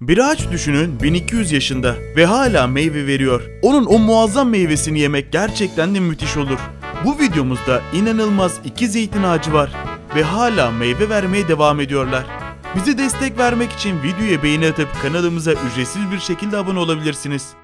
Bir ağaç düşünün 1200 yaşında ve hala meyve veriyor. Onun o muazzam meyvesini yemek gerçekten de müthiş olur. Bu videomuzda inanılmaz iki zeytin ağacı var ve hala meyve vermeye devam ediyorlar. Bize destek vermek için videoya beğeni atıp kanalımıza ücretsiz bir şekilde abone olabilirsiniz.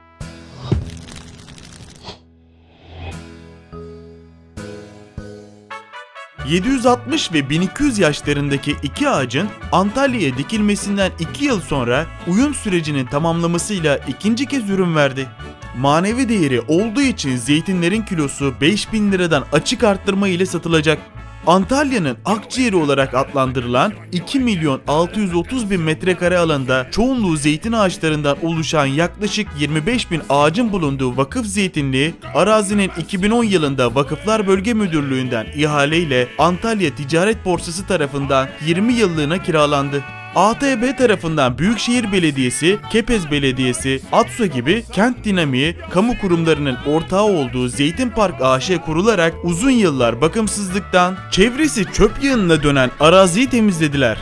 ...760 ve 1200 yaşlarındaki iki ağacın Antalya'ya dikilmesinden 2 yıl sonra uyum sürecinin tamamlamasıyla ikinci kez ürün verdi. Manevi değeri olduğu için zeytinlerin kilosu 5000 liradan açık arttırma ile satılacak. Antalya'nın akciğeri olarak adlandırılan 2 milyon 630 bin metrekare alanda çoğunluğu zeytin ağaçlarından oluşan yaklaşık 25 bin ağacın bulunduğu vakıf zeytinliği arazinin 2010 yılında Vakıflar Bölge Müdürlüğü'nden ihaleyle Antalya Ticaret Borsası tarafından 20 yıllığına kiralandı. ATB tarafından Büyükşehir Belediyesi, Kepez Belediyesi, ATSO gibi kent dinamiği kamu kurumlarının ortağı olduğu Zeytin Park AŞ kurularak uzun yıllar bakımsızlıktan çevresi çöp yığınına dönen araziyi temizlediler.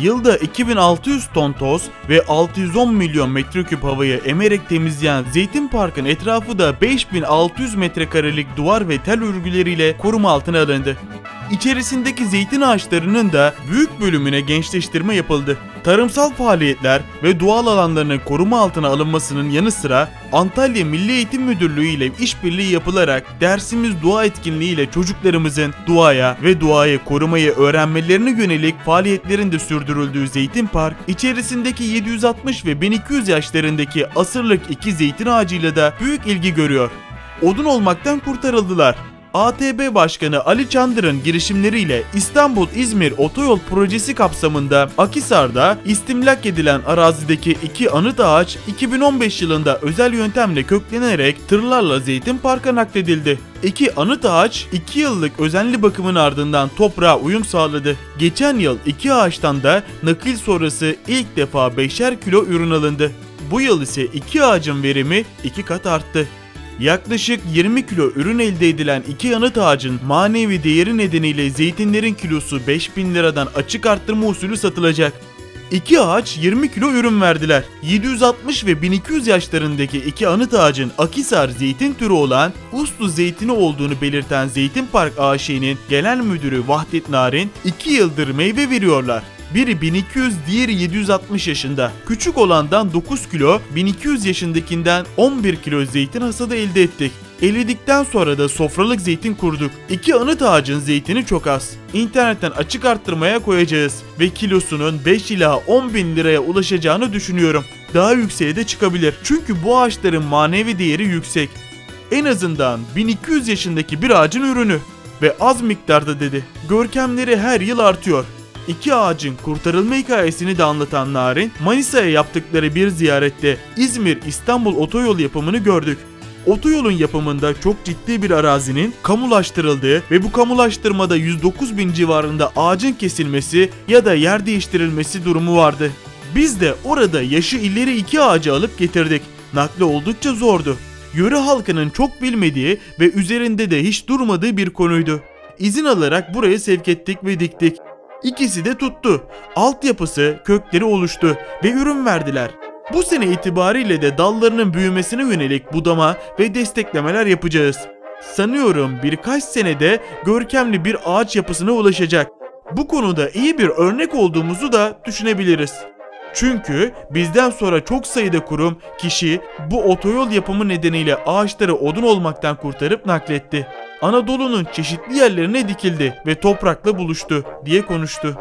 Yılda 2600 ton toz ve 610 milyon metreküp havayı emerek temizleyen Zeytin Park'ın etrafı da 5600 metrekarelik duvar ve tel örgüleriyle koruma altına alındı. İçerisindeki zeytin ağaçlarının da büyük bölümüne gençleştirme yapıldı. Tarımsal faaliyetler ve doğal alanlarının koruma altına alınmasının yanı sıra Antalya Milli Eğitim Müdürlüğü ile işbirliği yapılarak dersimiz dua etkinliği ile çocuklarımızın duaya ve duayı korumayı öğrenmelerine yönelik faaliyetlerin de sürdürüldüğü Zeytin Park, içerisindeki 760 ve 1200 yaşlarındaki asırlık iki zeytin ağacıyla da büyük ilgi görüyor. Odun olmaktan kurtarıldılar. ATB Başkanı Ali Çandır'ın girişimleriyle İstanbul-İzmir Otoyol projesi kapsamında Akisar'da istimlak edilen arazideki iki anıt ağaç 2015 yılında özel yöntemle köklenerek tırlarla Zeytin Park'a nakledildi. İki anıt ağaç 2 yıllık özenli bakımın ardından toprağa uyum sağladı. Geçen yıl iki ağaçtan da nakil sonrası ilk defa 5'er kilo ürün alındı. Bu yıl ise iki ağacın verimi 2 kat arttı. Yaklaşık 20 kilo ürün elde edilen iki yanıt ağacın manevi değeri nedeniyle zeytinlerin kilosu 5000 liradan açık arttırma usulü satılacak. İki ağaç 20 kilo ürün verdiler. 760 ve 1200 yaşlarındaki iki anıt ağacın Akisar zeytin türü olan Uslu zeytini olduğunu belirten Zeytin Park AŞ'nin genel müdürü Vahdet Narin 2 yıldır meyve veriyorlar. Biri 1200, diğeri 760 yaşında. Küçük olandan 9 kilo, 1200 yaşındakinden 11 kilo zeytin hasadı elde ettik. Eledikten sonra da sofralık zeytin kurduk. İki anıt ağacın zeytini çok az. İnternetten açık arttırmaya koyacağız ve kilosunun 5 ila 10 bin liraya ulaşacağını düşünüyorum. Daha yükseğe de çıkabilir. Çünkü bu ağaçların manevi değeri yüksek. En azından 1200 yaşındaki bir ağacın ürünü ve az miktarda dedi. Görkemleri her yıl artıyor. İki ağacın kurtarılma hikayesini de anlatan Narin, Manisa'ya yaptıkları bir ziyarette İzmir-İstanbul otoyol yapımını gördük. Otoyolun yapımında çok ciddi bir arazinin kamulaştırıldığı ve bu kamulaştırmada 109 bin civarında ağacın kesilmesi ya da yer değiştirilmesi durumu vardı. Biz de orada yaşı ileri iki ağacı alıp getirdik. Nakli oldukça zordu. Yöre halkının çok bilmediği ve üzerinde de hiç durmadığı bir konuydu. İzin alarak buraya sevk ettik ve diktik. İkisi de tuttu. Altyapısı, kökleri oluştu ve ürün verdiler. Bu sene itibariyle de dallarının büyümesine yönelik budama ve desteklemeler yapacağız. Sanıyorum birkaç senede görkemli bir ağaç yapısına ulaşacak. Bu konuda iyi bir örnek olduğumuzu da düşünebiliriz. Çünkü bizden sonra çok sayıda kurum, kişi bu otoyol yapımı nedeniyle ağaçları odun olmaktan kurtarıp nakletti. Anadolu'nun çeşitli yerlerine dikildi ve toprakla buluştu diye konuştu.